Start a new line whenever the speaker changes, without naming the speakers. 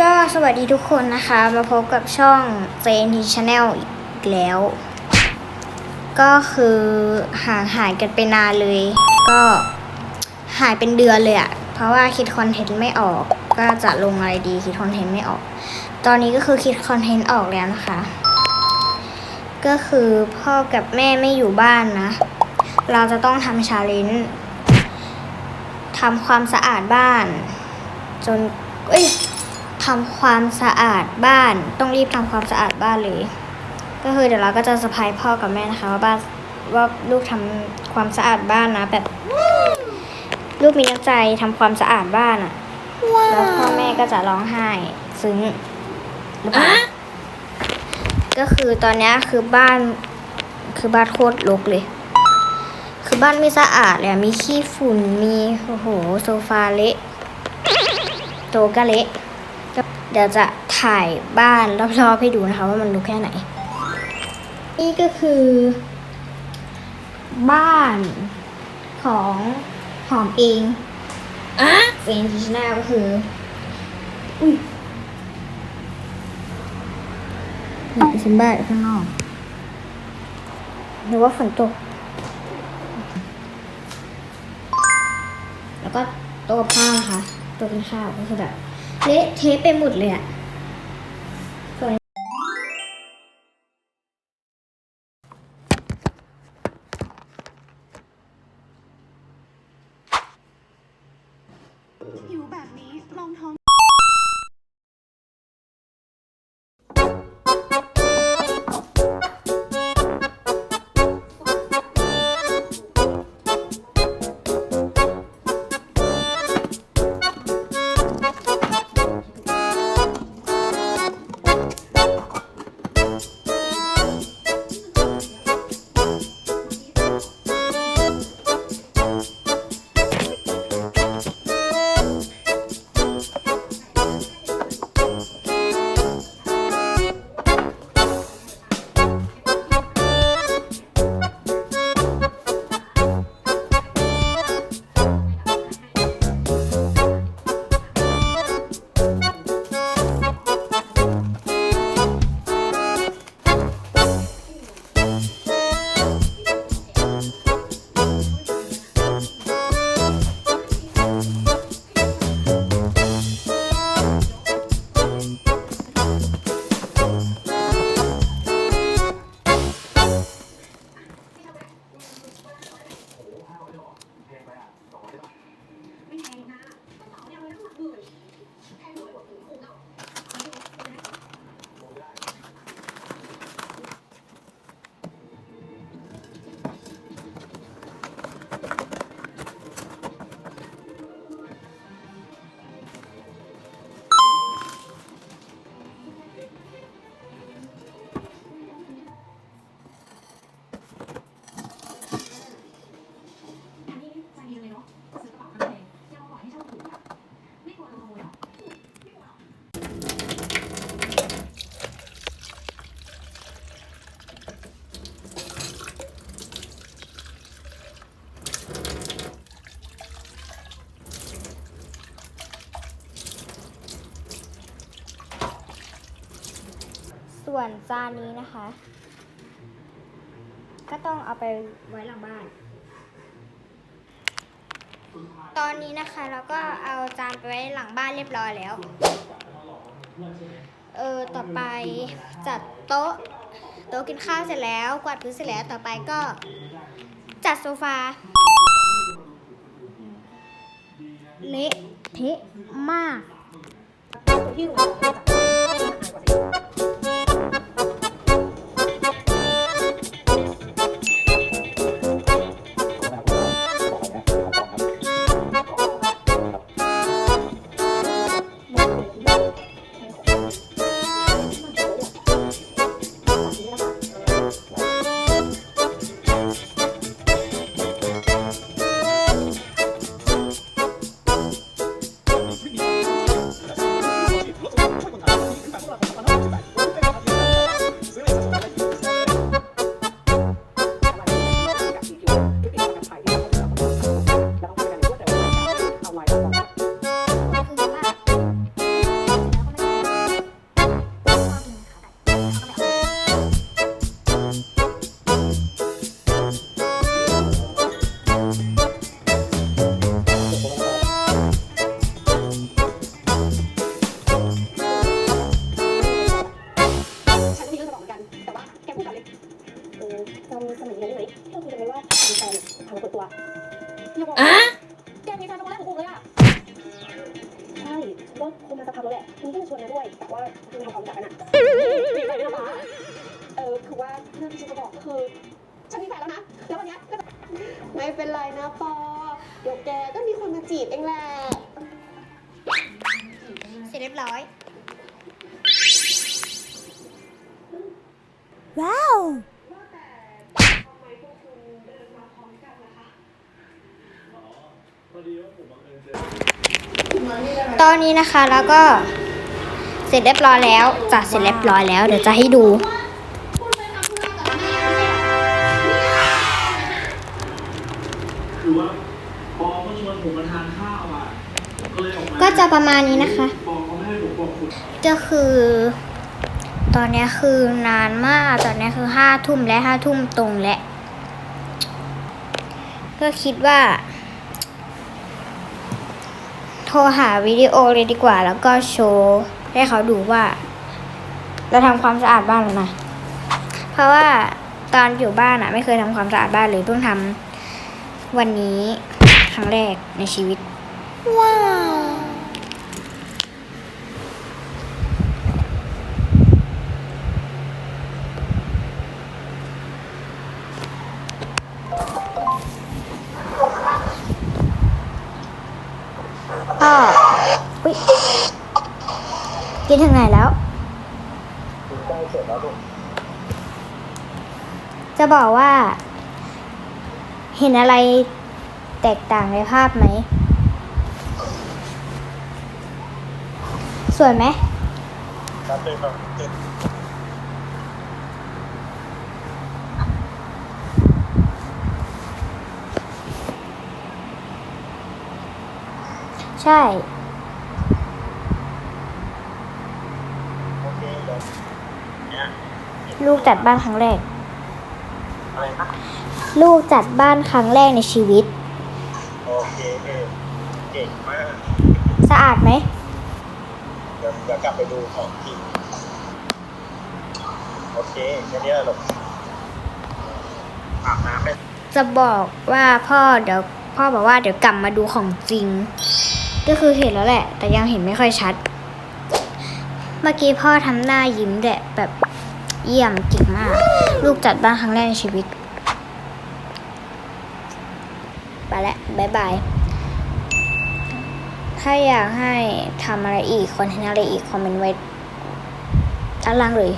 ก็สวัสดีทุกคนนะคะ มาพบกับช่อง JNT Channel อีกแล้ว ก็คือห่างหายกันไปนานเลย ก็หายเป็นเดือนเลยอะเพราะว่าคิดคอนเทนต์ไม่ออก ก็จะลงอะไรดีคิดคอนเทนต์ไม่ออก ตอนนี้ก็คือคิดคอนเทนต์ออกแล้วนะคะ ก็คือพ่อกับแม่ไม่อยู่บ้านนะ เราจะต้องทำชาเลนจ์ทำความสะอาดบ้าน จนเอ้ย ทำความสะอาดบ้าน ต้องรีบทำความสะอาดบ้านเลย ก็คือเดี๋ยวเราก็จะสะพายพ่อกับแม่นะคะว่าบ้านว่าลูกทำความสะอาดบ้านนะ แบบ ลูกมีน้ำใจทำความสะอาดบ้านอะแล้วพ่อแม่ก็จะร้องไห้ซึ้งหรือเปล่าก็คือตอนเนี้ยคือบ้านคือบ้านโคตรรกเลย คือบ้านไม่สะอาดเลยอะมีขี้ฝุ่นมีโอ้โหโซฟาเละโต๊ะก็เละ เดี๋ยวจะถ่ายบ้านรอบๆให้ดูนะคะ ว่ามันดูแค่ไหน นี่ก็คือ บ้านของหอมเองอะเฟรนชิชนาก็คือ อุ้ยอยากไปชิมบ้านข้างนอกหรือว่าฝนตก แล้วก็โต๊ะกับข้าวนะคะโต๊ะกินข้าวก็คือแบบ เละเทะไปหมดเลยอะ ส่วน
จานนี้
นะคะ ก็ต้องเอาไปไว้หลังบ้าน ตอนนี้นะคะเราก็เอาจานไปไว้หลังบ้านเรียบร้อยแล้ว เออต่อไปจัดโต๊ะโต๊ะกินข้าวเสร็จแล้ว กวาดพื้นเสร็จแล้วต่อไปก็จัดโซฟาเละเทะมาก
Thank แล้วแหละคุณก็จะชวนมาด้วยแต่ว่าคุณทำความรู้จักกันอะมีแฟนด้วยนะคะเออคือว่าเรื่องที่ฉันจะบอกก็คือฉันมีแฟนแล้วนะแล้ววันเนี้ยก็จะไม่เป็นไรนะปอเดี๋ยวแกก็มีคนมาจีบเองแหละ
เสร็จเรียบร้อย ตอนนี้นะคะแล้วก็เสร็จเรียบร้อยแล้วจัดเสร็จเรียบร้อยแล้ว เดี๋ยวจะให้ดู
คือว่าปอเขาชวนผมมาทานข้าวอะก็เลยออกมา
ก็จะประมาณนี้นะคะ
ปอเขาไม่ให้ผมบอกคุณ
ก็คือ ตอนเนี้ยคือนานมากตอนเนี้ยคือห้าทุ่มและห้าทุ่มตรงและ ก็คิดว่าโท รหาวิดีโอเลยดีกว่า แล้วก็โชว์ให้เขาดูว่า เราทำความสะอาดบ้านแล้วนะเพราะว่าตอนอยู่บ้านอะไม่เคยทำความสะอาดบ้านเลยเพิ่งทำวันนี้ครั้งแรกในชีวิต ว้าว อุ๊ยกินถึงไหนแล้ว
ใกล้เสร็จแล้วลูก
จะบอกว่า เห็นอะไรแตกต่างในภาพไหม สวยไหม
ครับเลยครับ
ใช่
โอเคเดี๋ยวเนี่ย
ลูกจัดบ้านครั้งแรก
อะไรนะ
ลูกจัดบ้านครั้งแรกในชีวิต
โอเคเออเก่งมาก
สะอาดไหม
เดี๋ยวเดี๋ยวกลับไปดูของจริงโอเคแค่นี้แหละลูกอาบน้ำไป
จะบอกว่าพ่อเดี๋ยวพ่อบอกว่าเดี๋ยวกลับมาดูของจริง ก็คือเห็นแล้วแหละ แต่ยังเห็นไม่ค่อยชัด เมื่อกี้พ่อทำหน้ายิ้มแหละแบบ เยี่ยมเก่งมาก ลูกจัดบ้านครั้งแรกในชีวิต ไปแล้วบายบาย ถ้าอยากให้ทำอะไรอีกคอนเทนต์อะไรอีก คอมเมนต์ไว้ด้านล่างเลย